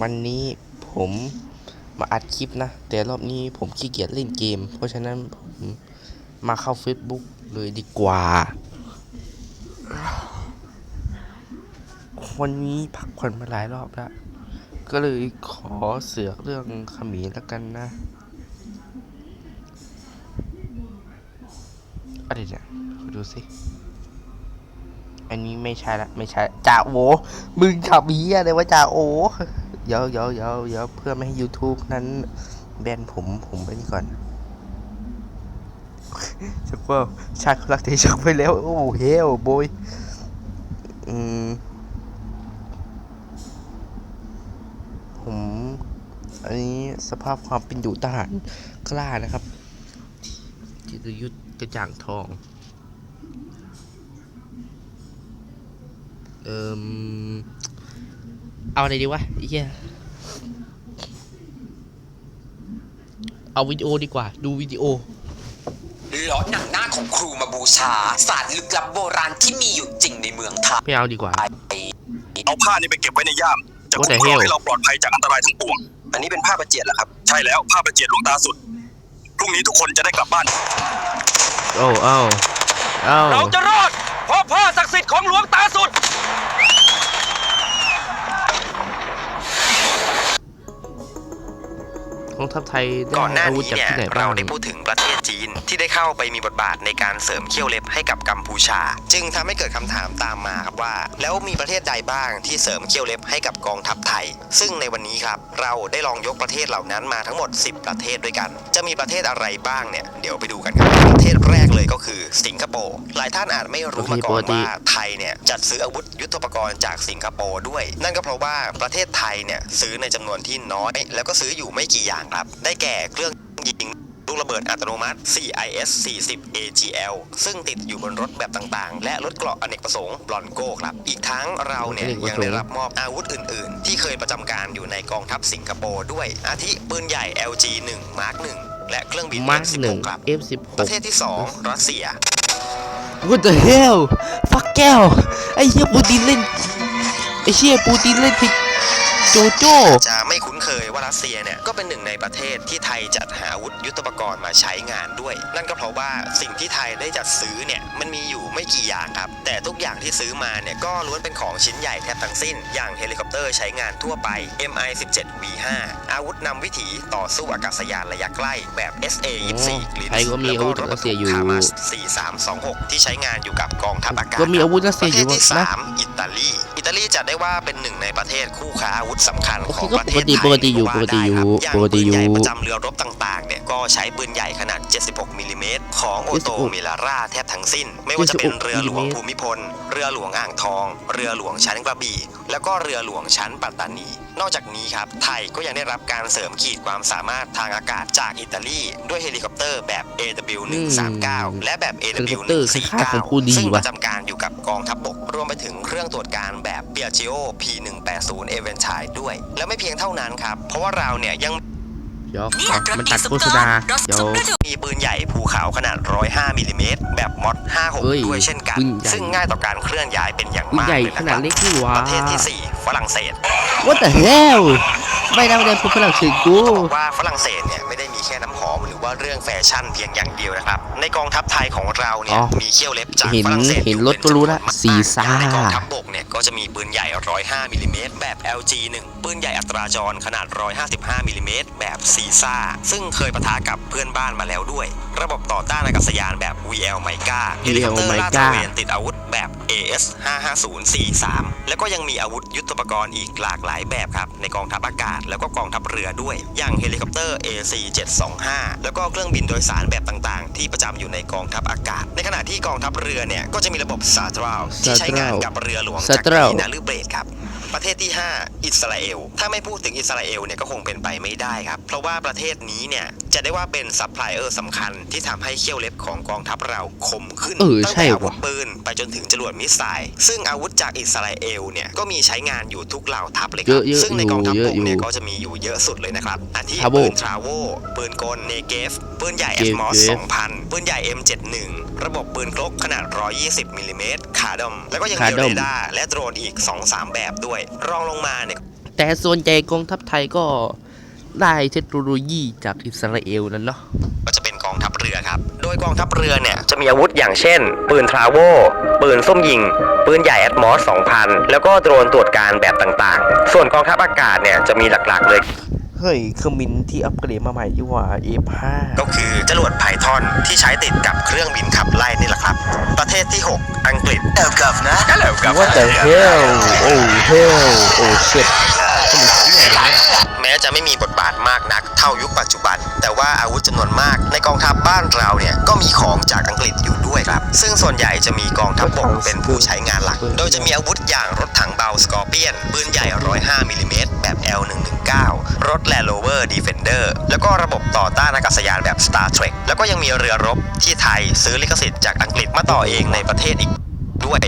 วันนี้ผมมาอัดคลิปนะ แต่รอบนี้ผมขี้เกียจเล่นเกม เพราะฉะนั้นผมมาเข้า Facebook เลยดีกว่า วันนี้พักผ่อนมาหลายรอบแล้ว ก็เลยขอเสือกเรื่องขมีแล้วกันนะอะไรเนี่ยดูสิอันนี้ไม่ใช่ละไม่ใช่จ่าโอมึงขับเฮียอะไรวะจ่าโอ เดี๋ยวเดี๋ยวเดี๋ยวเดี๋ยวเพื่อไม่ให้ YouTube นั้นแบนผมผมไปนี่ก่อนชักว่าชาติรักเทชักไปแล้ว โอ้เฮลโบยอืมผมอันนี้สภาพความเป็นอยู่ทหารกล้านะครับจิตยุทธกระจ่างทอง เอิม เอาอะไรดีวะไอ้เฮียเอาวิดีโอดีกว่า ดูวิดีโอล้อหนังหน้าของครูมาบูชาศาสตร์ลึกลับโบราณที่มีอยู่จริงในเมืองไทยไม่เอาดีกว่า เอาผ้านี่ไปเก็บไว้ในย่าม จะ What คุ้ the มครอง hell? ให้เราปลอดภัยจากอันตรายทั้งปวง อันนี้เป็นผ้าประเจียดเหรอครับ ใช่แล้วผ้าประเจียดหลวงตาสุด พรุ่งนี้ทุกคนจะได้กลับบ้าน โอ้เอ้าเอ้าเราจะรอดเพราะผ้าศักดิ์สิทธิ์ของหลวงตาสุด ทัพไทยได้ก่อนหน้าอาวุธนี้จากเนี่ยที่ไหนบ้าเรางได้พูดถึงประเทศ จีน ที่ได้เข้าไปมีบทบาทในการเสริมเขี้ยวเล็บให้กับกัมพูชา จึงทำให้เกิดคำถามตามมาครับว่า แล้วมีประเทศใดบ้างที่เสริมเขี้ยวเล็บให้กับกองทัพไทย ซึ่งในวันนี้ครับเราได้ลองยกประเทศเหล่านั้นมาทั้งหมด 10 ประเทศด้วยกัน จะมีประเทศอะไรบ้างเนี่ยเดี๋ยวไปดูกันครับประเทศแรกเลยก็คือสิงคโปร์หลายท่านอาจไม่รู้มาก่อนว่าไทยเนี่ยจัดซื้ออาวุธยุทโธปกรณ์จากสิงคโปร์ด้วย นั่นก็เพราะว่าประเทศไทยเนี่ยซื้อในจำนวนที่น้อย แล้วก็ซื้ออยู่ไม่กี่อย่างครับ ได้แก่เครื่องยิง ลูกระเบิดอัตโนมัติ CIS 40 AGL ซึ่งติดอยู่บนรถแบบต่างๆ และรถเกราะอเนกประสงค์บลอนโก้ครับ อีกทั้งเราเนี่ยยังได้รับมอบอาวุธอื่นๆ ที่เคยประจำการอยู่ในกองทัพสิงคโปร์ด้วย อาทิปืนใหญ่ LG 1 Mark 1และเครื่องบินมาร์คหนึ่ง F16 ครับ F16 ประเทศที่ 2 รัสเซีย What the hell ฟักแก้วไอ้เหี้ยปูตินเล่นไอ้เชี่ยปูตินเล่นผิดโจโจ้จะไม่คุ้น เคยว่ารัสเซียเนี่ยก็เป็นหนึ่งในประเทศที่ไทยจัดหาอาวุธยุทโธปกรณ์มาใช้งานด้วย นั่นก็เพราะว่าสิ่งที่ไทยได้จัดซื้อเนี่ยมันมีอยู่ไม่กี่อย่างครับ แต่ทุกอย่างที่ซื้อมาเนี่ยก็ล้วนเป็นของชิ้นใหญ่แทบทั้งสิ้น อย่างเฮลิคอปเตอร์ใช้งานทั่วไป MI-17 V5 อาวุธนำวิถีต่อสู้อากาศยานระยะใกล้แบบ SA-24 กลินไทยก็มีอาวุธรัสเซียอยู่คามาส4326 ที่ใช้งานอยู่กับกองทัพอากาศก็มีอาวุธรัสปเซียระอเทศยู่ที่นะสามอิตาลี อิตาลีจัดได้ว่าเป็นหนึ่งในประเทศคู่ค้าอาวุธสำคัญโอขเคองก็ประเทศปกติไทยปกติอยู่ว่าปกติอยู่ได้ครับปกติอยู่างปืนใหญ่ประจำเรือรบต่างๆเนี่ยก็ใช้ปืนใหญ่ขนาด 76มิลลิเมตรของโอโต76มิลาร่าแทบทั้งสิ้น ไม่ว่าจะเป็น76เรือหลวงมิลลิเมตรภูมิพล เรือหลวงอ่างทอง เรือหลวงชั้นกระบี่ แล้วก็เรือหลวงชั้นปัตตานี นอกจากนี้ครับไทยก็ยังได้รับการเสริมขีดความสามารถทางอากาศจากอิตาลีด้วยเฮลิคอปเตอร์แบบ AW 139 และแบบเฮลิ AW คอปเตอร์ค่าของกูดี149 ซึ่งปว่ะระจำการอยู่กับ กองทัพบก รวมไปถึงเครื่องตรวจการแบบ Piaggio P180 a v e n t i ด้วย แล้วไม่เพียงเท่านั้นครับ เพราะว่าเราเนี่ยยังเดี๋ยวเนี่ยอะรถมันมีตัดซุปโฆเปษอร์ณารถเดี๋ยวซุปเปอร์ดูมีปืนใหญ่ภูเขาขนาด 105มิลลิเมตรแบบมอดเฮ้ย56 ด้วยเช่นกันปืนใหญ่ซึ่งง่ายต่อการเคลื่อนย้ายเป็นอย่างปืนมากใหญ่เลยขนะคนาดรับเล็กนี่หวะประเทศที่ 4 ฝรั่งเศส What the hell ไม่ได้ไม่ได้พูดฝรั่งเศสกูต้องบอกว่าฝรั่งเศสเนี่ยไม่ได้ มีแค่น้ำหอมหรือว่าเรื่องแฟชั่นเพียงอย่างเดียวนะครับ ในกองทัพไทยของเราเนี่ยอ๋อมีเขี้ยวเล็บจากเห็นฝรั่งเศสเห็นอยู่รถก็รู้ละเป็นจำนวนมากสีซ่าอย่างในกองทัพบกเนี่ยก็จะมีปืนใหญ่ 105มิลลิเมตรแบบ LG 1ปืนใหญ่อัตราจรขนาด 155มิลลิเมตรแบบซีซ่าซึ่งเคยปะทะกับเพื่อนบ้านมาแล้วด้วย ระบบต่อต้านอากาศยานแบบ VL m i c a เฮลิคอปเตอร์ลาดตระเวนติดอาวุธ แบบ AS 55043 แล้วก็ยังมีอาวุธยุทโธปกรณ์อีกหลากหลายแบบครับ ในกองทัพอากาศแล้วก็กองทัพเรือด้วย อย่างเฮลิคอปเตอร์ AC 725 แล้วก็เครื่องบินโดยสารแบบต่างๆ ที่ประจำอยู่ในกองทัพอากาศ ในขณะที่กองทัพเรือเนี่ยก็จะมีระบบซาตราลที่ใช้งานกับเรือหลวงจากรีนาลือเบรดครับประเทศที่ 5 อิสราเอล ถ้าไม่พูดถึงอิสราเอลเนี่ยก็คงเป็นไปไม่ได้ครับ เพราะว่าประเทศนี้เนี่ยจะได้ว่าเป็นซัพพลายเออร์สำคัญที่ทำให้เขี้ยวเล็บของกองทัพเราคมขึ้นเออตั้งใช่แต่อาวุว่ะธปืนไปจนถึงจรวดมิสไซล์ซึ่งอาวุธจากอิสราเอลเนี่ยก็มีใช้งานอยู่ทุกเหล่าทัพเลยคเยรัอะเยอะซึ่งในกองทัพอยู่บกเนี่ยเยอะอยู่ก็จะมีอยู่เยอะสุดเลยนะครับอาทิ Bravo ปืนทราโวปืนกลเนเกฟปืนใหญ่เอสมอส Gave 2000ปืนใหญ่ M71 ระบบปืนกลกขนาด 120มิลลิเมตรขาดมแล้วก็ยังมีขาดมเรดาร์และโดรนอีก 2-3 แบบด้วยรองลงมาเนี่ยแต่ส่วนใหญ่กองทัพไทยก็ได้เทคโนโลยีจากอิสราเอลนั่นเนาะก็จะเป็นกองทัพเรือครับ โดยกองทัพเรือเนี่ยจะมีอาวุธอย่างเช่น ปืนทราโวปืนส้มยิง ปืนใหญ่แอดมอส 2000 แล้วก็โดรนตรวจการแบบต่างๆ ส่วนกองทัพอากาศเนี่ยจะมีหลักๆเลย เฮ้ยเครื่องบินที่อัปเกรดมาใหม่ดีกว่า F5 ก็คือจรวดไพทอนที่ใช้ติดกับเครื่องบินขับไล่นี่แหละครับ ประเทศที่ 6 อังกฤษเอลกัฟนะเอลกัฟ What the hell โอ้ hell โอ้ shit แม้จะไม่มีบทบาทมากนักเท่ายุคปัจจุบัน แต่ว่าอาวุธจำนวนมากในกองทัพบ้านเราเนี่ยก็มีของจากอังกฤษอยู่ด้วยครับ ซึ่งส่วนใหญ่จะมีกองทัพบกเป็นผู้ใช้งานหลัก โดยจะมีอาวุธอย่างรถถังเบาสกอร์เปียนปืนใหญ่ 105มิลลิเมตรแบบ L119 รถ Land Rover Defender แล้วก็ระบบต่อต้านอากาศยานแบบ Star Trek แล้วก็ยังมีเรือรบที่ไทยซื้อลิขสิทธิ์จากอังกฤษมาต่อเองในประเทศอีก ด้วย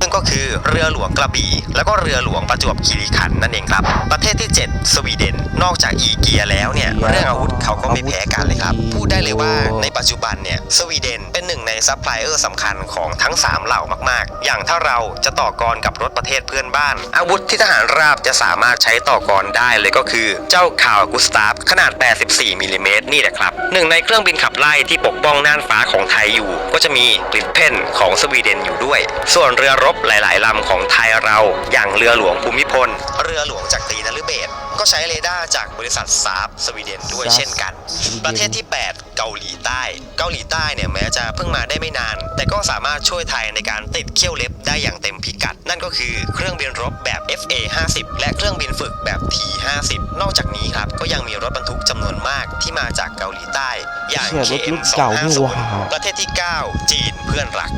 ซึ่งก็คือเรือหลวงกระบี่ แล้วก็เรือหลวงประจวบคีรีขันธ์นั่นเองครับ ประเทศที่ 7 สวีเดน นอกจากอีเกียแล้วเนี่ยเรื่องอาวุธเขาก็ไม่แพ้กันเลยครับ พูดได้เลยว่าในปัจจุบันเนี่ยสวีเดนเป็นหนึ่งในซัพพลายเออร์สำคัญของทั้ง 3 เหล่ามาก ๆ อย่างถ้าเราจะต่อกรกับรถประเทศเพื่อนบ้าน อาวุธที่ทหารราบจะสามารถใช้ต่อกรได้เลยก็คือ เจ้าข่าวกุสตาฟขนาด 84มิลลิเมตรนี่แหละครับหนึ่งในเครื่องบินขับไล่ที่ปกป้องน่านฟ้าของไทยอยู่ ก็จะมีกริปเพนของสวีเดนอยู่ด้วยส่วนเรือรบหลาย ๆลำของไทยเราอย่างเรือหลวงภูมิพล เรือหลวงจักกรีนฤเบศร ก็ใช้เรดาร์จากบริษัทซาบสวีเดนด้วยเช่นกัน ประเทศที่ 8 เกาหลีใต้ เกาหลีใต้เนี่ยแม้จะเพิ่งมาได้ไม่นาน แต่ก็สามารถช่วยไทยในการติดเขี้ยวเล็บได้อย่างเต็มพิกัด นั่นก็คือเครื่องบินรบแบบ FA 50และเครื่องบินฝึกแบบ T 50นอกจากนี้ครับก็ยังมีรถบรรทุกจำนวนมากที่มาจากเกาหลีใต้ อย่างเชี่ยรถ KM รุ่นเก่านี่หว่า250ประเทศที่ 9 จีนเพื่อนรัก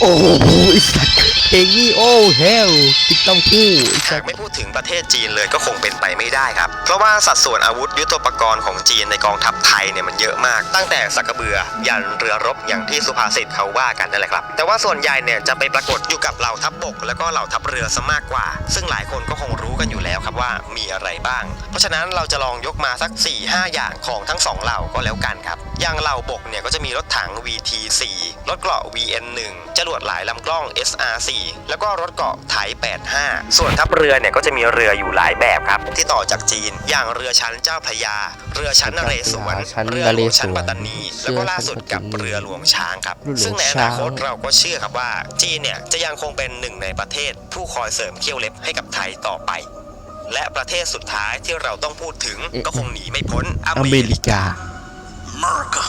โอ้โหไอ้สัตว์เพลงนี้โอ้ hell ติ๊กต้องพูดไอ้สัหาตกว์ไม่พูดถึงประเทศจีนเลยก็คงเป็นไปไม่ได้ครับ เพราะว่าสัดส่วนอาวุธยุทโธปกรณ์ของจีนในกองทัพไทยเนี่ยมันเยอะมาก ตั้งแต่สักกระเบือ ยันเรือรบอย่างที่สุภาษิตเขาว่ากันนั่นแหละครับ แต่ว่าส่วนใหญ่เนี่ยจะไปปรากฏอยู่กับเหล่าทัพบก แล้วก็เหล่าทัพเรือซะมากกว่า ซึ่งหลายคนก็คงรู้กันอยู่แล้วครับว่ามีอะไรบ้าง เพราะฉะนั้นเราจะลองยกมาสัก 4-5 อย่างของทั้งสองเหล่าก็แล้วกันครับ อย่างเหล่าบกเนี่ยก็จะมีรถถัง VT4 รถเกราะ VN1 จรวดหลายลำกล้อง SR4 แล้วก็รถเกราะไถ85 ส่วนทัพเรือเนี่ยก็จะมีเรืออยู่หลายแบบครับ ที่ต่อจากจีน อย่างเรือชั้นเจ้าพระยา เรือชั้นนเรศวรชั้นเรืนหเรลวงศชั้นวรปัตตานี แล้วก็ล่าสุดกับเรือหลวงช้างครับเรือหลวงซึ่งในอช้านาคตเราก็เชื่อครับว่า จีนเนี่ยจะยังคงเป็นหนึ่งในประเทศ ผู้คอยเสริมเขี้ยวเล็บให้กับไทยต่อไป และประเทศสุดท้ายที่เราต้องพูดถึงก็คงหนีไม่พ้นออเมเมริริกากา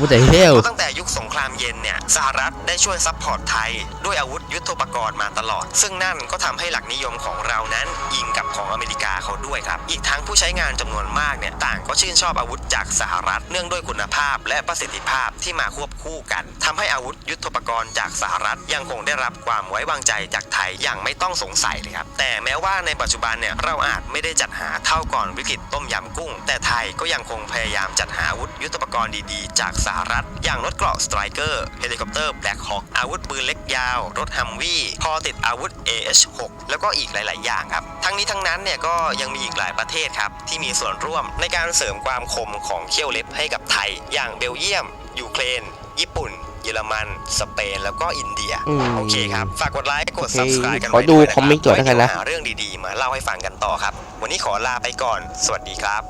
What the hell ตั้งแต่ยุคสงครามเย็นเนี่ยสหรัฐได้ช่วยซัพพอร์ตไทย ด้วยอาวุธยุทโธปกรณ์มาตลอด ซึ่งนั่นก็ทำให้หลักนิยมของเรานั้นอิงกับ ของอเมริกาเขาด้วยครับ อีกทั้งผู้ใช้งานจำนวนมากเนี่ยต่างก็ชื่นชอบอาวุธจากสหรัฐ เนื่องด้วยคุณภาพและประสิทธิภาพที่มาควบคู่กันทำให้อาวุธยุทโธปกรณ์จากสหรัฐยังคงได้รับความไว้วางใจจากไทยอย่างไม่ต้องสงสัยเลยครับ แต่แม้ว่าในปัจจุบันเนี่ยเราอาจไม่ได้จัดหาเท่าก่อนวิกฤตต้มยำกุ้ง แต่ไทยก็ยังคงพยายามจัดหาอาวุธยุทโธปกรณ์ดีๆ จากสหรัฐ อย่างรถเกราะสไตรเกอร์เฮลิคอปเตอร์แบล็คฮอ k อาวุธปืนเล็กยาว รถฮัมวี่พอติดอาวุธ AH6 แล้วก็อีกหลาย ๆ อย่างครับ ทั้งนี้ทั้งนั้นเนี่ยก็ยังมีอีกหลายประเทศครับที่มีส่วนร่วมในการเสริมความคมของเขี้ยวเล็บให้กับไทย อย่างเบลเยียม ยูเครน ญี่ปุ่น เยอรมัน สเปน แล้วก็อินเดีย อืมโอเคครับ ฝากกดไลค์กดโอเค subscribe กันขอไว้ดูด้วยนะคอมเมนต์ก่อนแล้วกันนะ ไว้เดี๋ยวหาเรื่องดีๆ มาเล่าให้ฟังกันต่อครับ วันนี้ขอลาไปก่อน สวัสดีครับ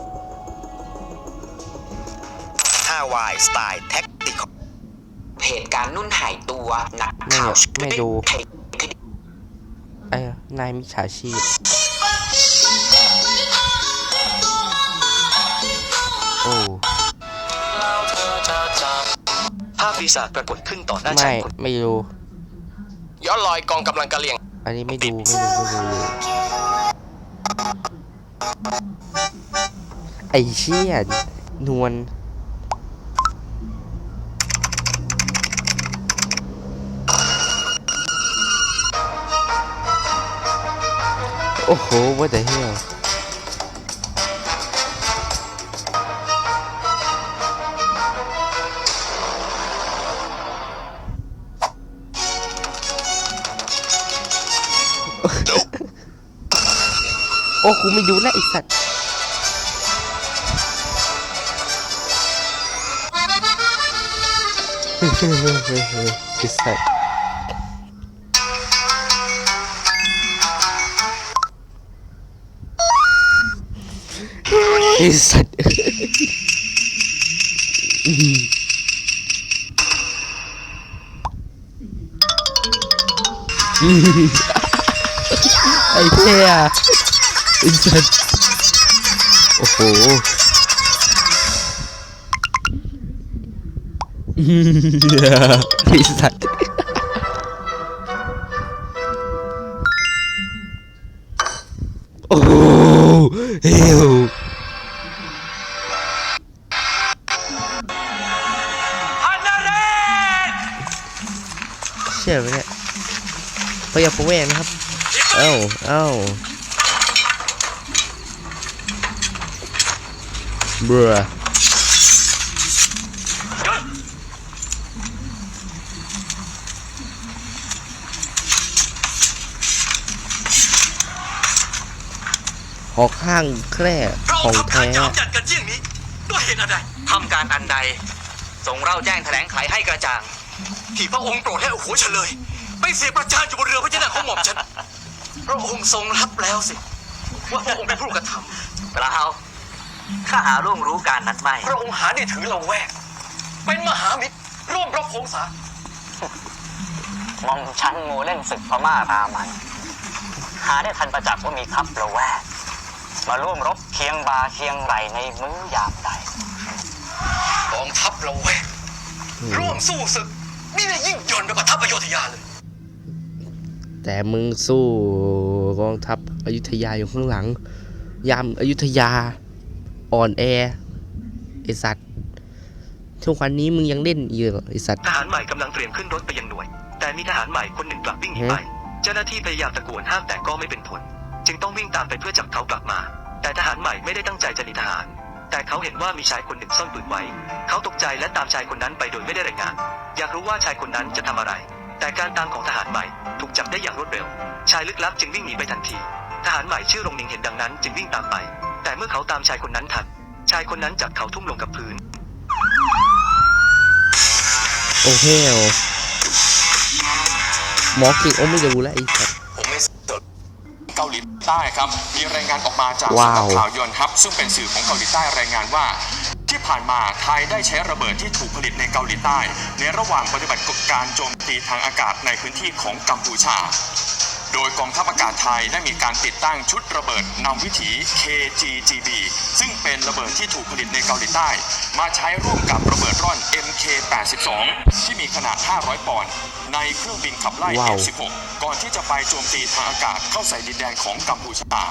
5Y Style Tactical เหตุการณ์นุ่นหายตัวนักไม่ข่าวไม่ดู ไทย ไอ้นายมิจฉาชีพ โอ้ภาพปีศาจปรากฏขึ้นต่อหน้าไม่ฉันไม่ดูย้อนลอยกองกำลังกะเหลี่ยง อันนี้ไม่ดูไม่ดูไม่ดูไอ้เชี่ยนวล โอ้โห what the hell โอ้กูไม่ดูแล้วไอสัตว์เฮ้ยเฮ้ยเฮ้ยเฮ้ยเฮ้ยไอสัตว์ ไอ้สัตว์ไอ้เท่อะไอ้สัตว์โอ้โหไอ้สัตว์โอ้โหเฮวฮั ชื่อไหมเนี่ยพยาพแวงนะครับ เอ้าเอ้าเบื่อหอกข้างแคร่เราของทำการแท้จับจัดกันเยี่ยงนี้ด้วยเหตุอะไรทำการอันใดทรงเล่าแจ้งแถลงไขให้กระจ่าง ที่พระองค์โปรดให้เอาหัวเฉลยไปเสียประจานอยู่บนเรือพระเจ้าของหม่อมฉันพระองค์ทรงรับแล้วสิ ว่าพระองค์เป็นผู้กระทำเปล่าข้าหาร่วงรู้การนั้นไม่ พระองค์หาได้ถือเราแวก เป็นมหามิตรร่วมรบพงศามอมชั้นงูเล่นศึกพม่ารามัน หาได้ทันประจักษ์ว่ามีทัพระแวก มาร่วมรบเคียงบาเคียงไหลในมื้อยามใดกองทัพเราแวก ร่วมสู้ศึก นี่ได้ยิ่งยนต์ไปกว่าทัพอโยธยาเลย แต่มึงสู้กองทัพอยุธยาอยู่ข้างหลัง ยามอยุธยาอ่อนแอไอสัตว์ทุกวันนี้มึงยังเล่นอยู่เหรอไอสัตว์ทหารใหม่กำลังเตรียมขึ้นรถไปยังหน่วย แต่มีทหารใหม่คนหนึ่งกลับวิ่งหนีไป เจ้าหน้าที่พยายามตะโกนห้ามแต่ก็ไม่เป็นผล จึงต้องวิ่งตามไปเพื่อจับเขากลับมา แต่ทหารใหม่ไม่ได้ตั้งใจจะหนีทหาร แต่เขาเห็นว่ามีชายคนหนึ่งซ่อนปืนไว้ เขาตกใจและตามชายคนนั้นไปโดยไม่ได้รายงาน อยากรู้ว่าชายคนนั้นจะทำอะไร แต่การตามของทหารใหม่ถูกจับได้อย่างรวดเร็ว ชายลึกลับจึงวิ่งหนีไปทันที ทหารใหม่ชื่อรงนิงเห็นดังนั้นจึงวิ่งตามไป แต่เมื่อเขาตามชายคนนั้นทัน ชายคนนั้นจับเขาทุ่มลงกับพื้น โอ้เฮลหมอกิกโอ้ไม่รู้แล้วไอสัตว์ผมไม่สนเกาหลี ใต้ครับ มีรายงานออกมาจากว้าวสำนักข่าวยอนฮับ ซึ่งเป็นสื่อของเกาหลีใต้รายงานว่า ที่ผ่านมาไทยได้ใช้ระเบิดที่ถูกผลิตในเกาหลีใต้ ในระหว่างปฏิบัติการโจมตีทางอากาศในพื้นที่ของกัมพูชา โดยกองทัพอากาศไทยได้มีการติดตั้งชุดระเบิดนำวิถี KGGB ซึ่งเป็นระเบิดที่ถูกผลิตในเกาหลีใต้ มาใช้ร่วมกับระเบิดร่อน MK82 ที่มีขนาด 500 ปอนด์ ในเครื่องบินขับไล่ ว้าว F16 ก่อนที่จะไปโจมตีทางอากาศเข้าใส่ดินแดนของกัมพูชา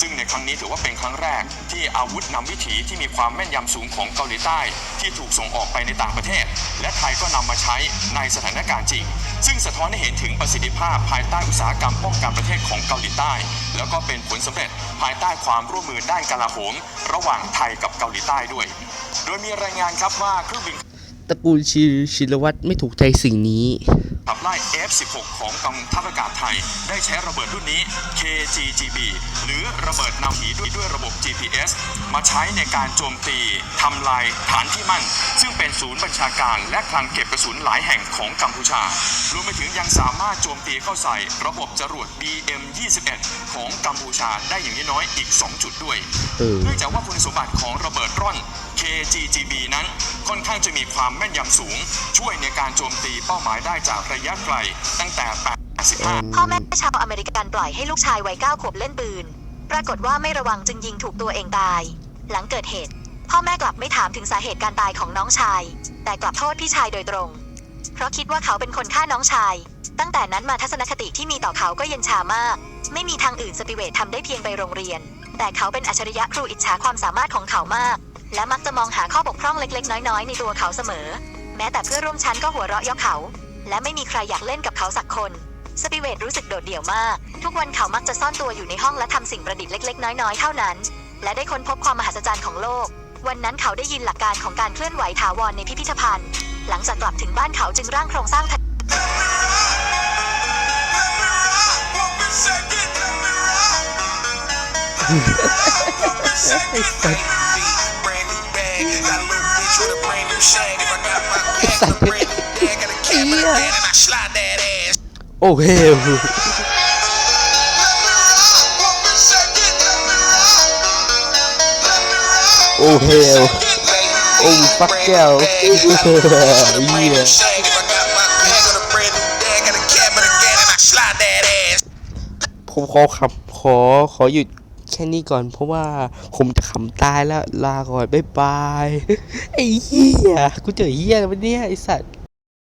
ซึ่งในครั้งนี้ถือว่าเป็นครั้งแรก ที่อาวุธนำวิถีที่มีความแม่นยำสูงของเกาหลีใต้ ที่ถูกส่งออกไปในต่างประเทศ และไทยก็นำมาใช้ในสถานการณ์จริง ซึ่งสะท้อนให้เห็นถึงประสิทธิภาพภายใต้อุตสาหกรรมป้องกันประเทศของเกาหลีใต้ แล้วก็เป็นผลสำเร็จภายใต้ความร่วมมือด้านกลาโหม ระหว่างไทยกับเกาหลีใต้ด้วย โดยมีรายงานครับว่าเครื่องบินต ระกูลชิชิรวัตรไม่ถูกใจสิ่งนี้ขับไล่ F16 ของกองทัพอากาศไทย ได้ใช้ระเบิดรุ่นนี้ KGGB หรือระเบิดนำผีด้วยด้วยระบบ GPS มาใช้ในการโจมตีทำลายฐานที่มั่น ซึ่งเป็นศูนย์บัญชาการและคลังเก็บกระสุนหลายแห่งของกัมพูชารวมไปถึงยังสามารถโจมตีเข้าใส่ระบบจรวด BM21 ของกัมพูชาได้อย่างน้อยๆอีก 2 จุดด้วยเออเนื่องจากว่าคุณสมบัติของระเบิดร่อน KGGB นั้นค่อนข้างจะมีความแม่นยำสูง ช่วยในการโจมตีเป้าหมายได้จากระยะไกล ตั้งแต่ 85 พ่อแม่ชาวอเมริกันปล่อยให้ลูกชายวัยเก้าขวบเล่นปืน ปรากฏว่าไม่ระวังจึงยิงถูกตัวเองตาย หลังเกิดเหตุ พ่อแม่กลับไม่ถามถึงสาเหตุการตายของน้องชาย แต่กลับโทษพี่ชายโดยตรง เพราะคิดว่าเขาเป็นคนฆ่าน้องชาย ตั้งแต่นั้นมาทัศนคติที่มีต่อเขาก็เย็นชามาก ไม่มีทางอื่นสปิเวททำได้เพียงไปโรงเรียน แต่เขาเป็นอัจฉริยะครูอิจฉาความสามารถของเขามาก และมักจะมองหาข้อบกพร่องเล็กๆ น้อยๆ ในตัวเขาเสมอ แม้แต่เพื่อร่วมชั้นก็หัวเราะเยาะเขา และไม่มีใครอยากเล่นกับเขาสักคนสปิเวตรู้สึกโดดเดี่ยวมาก ทุกวันเขามักจะซ่อนตัวอยู่ในห้องและทำสิ่งประดิษฐ์เล็ก ๆ น้อยๆ เท่านั้น และได้ค้นพบความมหัศจรรย์ของโลก วันนั้นเขาได้ยินหลักการของการเคลื่อนไหวถาวรในพิพิธภัณฑ์ หลังจากกลับถึงบ้านเขาจึงร่างโครงสร้างทันไอสัตว์เหี้ยโอ้เฮลโอ้เฮล โอ้ฟักแก้วเฮียผมขอขับขอขอหยุดแค่นี้ก่อนเพราะว่าผมจะขำตายแล้วลาก่อนบ๊ายบายไอ้เหี้ยกูเจอเหี้ยแล้วเนี่ยไอ้สัตว์